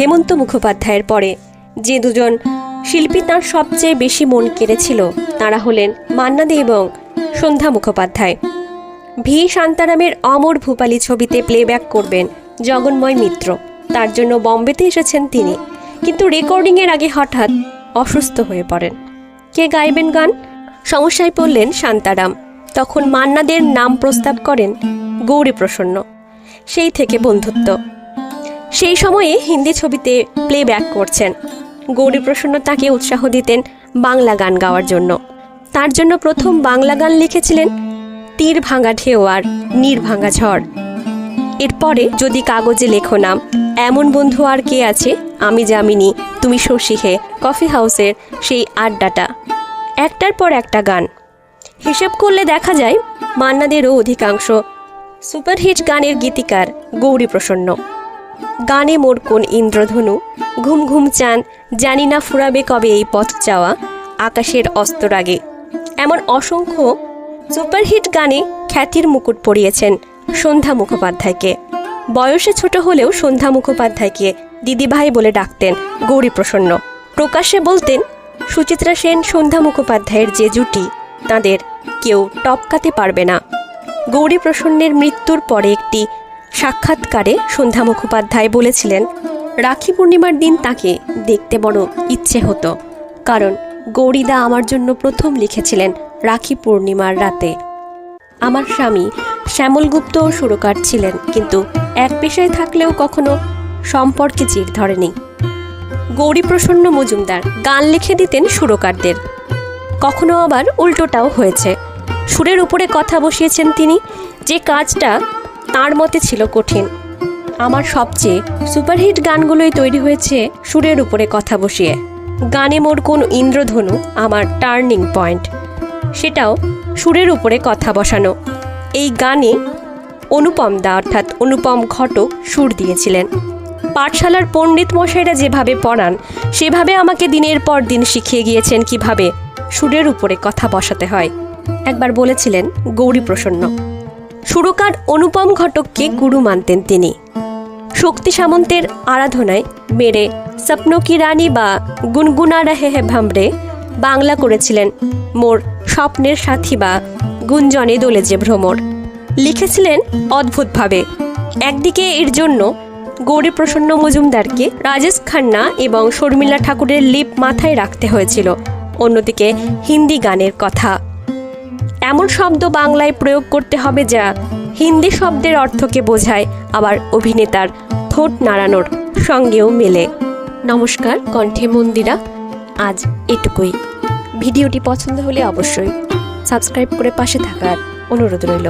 হেমন্ত মুখোপাধ্যায়ের পরে। যে দুজন শিল্পী তাঁর সবচেয়ে বেশি মন কেড়েছিল, তাঁরা হলেন মান্না দে এবং সন্ধ্যা মুখোপাধ্যায়। ভি. শান্তারামের অমর ভূপালী ছবিতে প্লেব্যাক করবেন জগন্ময় মিত্র। তার জন্য বম্বেতে এসেছেন তিনি। কিন্তু রেকর্ডিংয়ের আগে হঠাৎ অসুস্থ হয়ে পড়েন। কে গাইবেন গান? সমস্যায় পড়লেন শান্তারাম। তখন মান্নাদের নাম প্রস্তাব করেন গৌরী প্রসন্ন সেই থেকে বন্ধুত্ব। সেই সময়ে হিন্দি ছবিতে প্লেব্যাক করছেন। গৌরী প্রসন্ন তাকে উৎসাহ দিতেন বাংলা গান গাওয়ার জন্য। তার জন্য প্রথম বাংলা গান লিখেছিলেন তীর ভাঙা ঢেউ আর নীর ভাঙা ঝড়। এরপরে যদি কাগজে লেখো নাম, এমন বন্ধু আর কে আছে? আমি জামিনী তুমি শশী হে, কফি হাউসের সেই আড্ডাটা। একটার পর একটা গান। হিসেব করলে দেখা যায়, মান্নাদেরও অধিকাংশ সুপারহিট গানের গীতিকার গৌরী প্রসন্ন। গানে মোর কোন ইন্দ্রধনু? ঘুম ঘুম চান, জানি না ফুরাবে কবে এই পথ যাওয়া আকাশের অস্তরাগে এমন অসংখ্য সুপারহিট গানে খ্যাতির মুকুট পরিয়েছেন সন্ধ্যা মুখোপাধ্যায়কে। বয়সে ছোট হলেও সন্ধ্যা মুখোপাধ্যায়কে দিদিভাই বলে ডাকতেন গৌরী প্রসন্ন। প্রকাশ্যে বলতেন, সুচিত্রা সেন, সন্ধ্যা মুখোপাধ্যায়ের যে জুটি, তাদের কেউ টপকাতে পারবে না। গৌরী প্রসন্নের মৃত্যুর পরে একটি সাক্ষাৎকারে সন্ধ্যা মুখোপাধ্যায় বলেছিলেন, রাখি পূর্ণিমার দিন তাকে দেখতে বড় ইচ্ছে হতো। কারণ গৌরীদা আমার জন্য প্রথম লিখেছিলেন রাখি পূর্ণিমার রাতে। আমার স্বামী শ্যামল গুপ্ত সুরকার ছিলেন, কিন্তু এক পেশায় থাকলেও কখনো সম্পর্কে চির ধরেনি। গৌরী প্রসন্ন মজুমদার গান লিখে দিতেন সুরকারদের। কখনো আবার উল্টোটাও হয়েছে। সুরের উপরে কথা বসিয়েছেন তিনি। যে কাজটা তার মতে ছিল কঠিন। আমার সবচেয়ে সুপারহিট গানগুলোই তৈরি হয়েছে সুরের উপরে কথা বসিয়ে। গানে মোর কোন ইন্দ্রধনু আমার টার্নিং পয়েন্ট। সেটাও সুরের উপরে কথা বসানো। এই গানে অনুপম দা অর্থাৎ অনুপম ঘটক সুর দিয়েছিলেন। পাঠশালার পণ্ডিত মশাইরা যেভাবে পড়ান, সেভাবে আমাকে দিনের পর দিন শিখিয়ে গিয়েছেন কীভাবে সুরের উপরে কথা বসাতে হয়। একবার বলেছিলেন গৌরী প্রসন্ন সুরকার অনুপম ঘটককে গুরু মানতেন তিনি। শক্তি সামন্তের আরাধনায় মেরে স্বপ্ন কি রানী বা গুনগুনা রাহে হে ভামরে বাংলা করেছিলেন মোর স্বপ্নের সাথী বা গুঞ্জনে দোলে যে ভ্রমর। লিখেছিলেন অদ্ভুতভাবে। একদিকে এর জন্য গৌরী প্রসন্ন মজুমদারকে রাজেশ খান্না এবং শর্মিলা ঠাকুরের লিপ মাথায় রাখতে হয়েছিল। অন্যদিকে হিন্দি গানের কথা। এমন শব্দ বাংলায় প্রয়োগ করতে হবে যা হিন্দি শব্দের অর্থকে বোঝায়, আবার অভিনেতার ঠোঁট নাড়ানোর সঙ্গেও মেলে। নমস্কার, কণ্ঠে মন্দিরা, আজ এটুকুই। ভিডিওটি পছন্দ হলে অবশ্যই সাবস্ক্রাইব করে পাশে থাকার অনুরোধ রইল।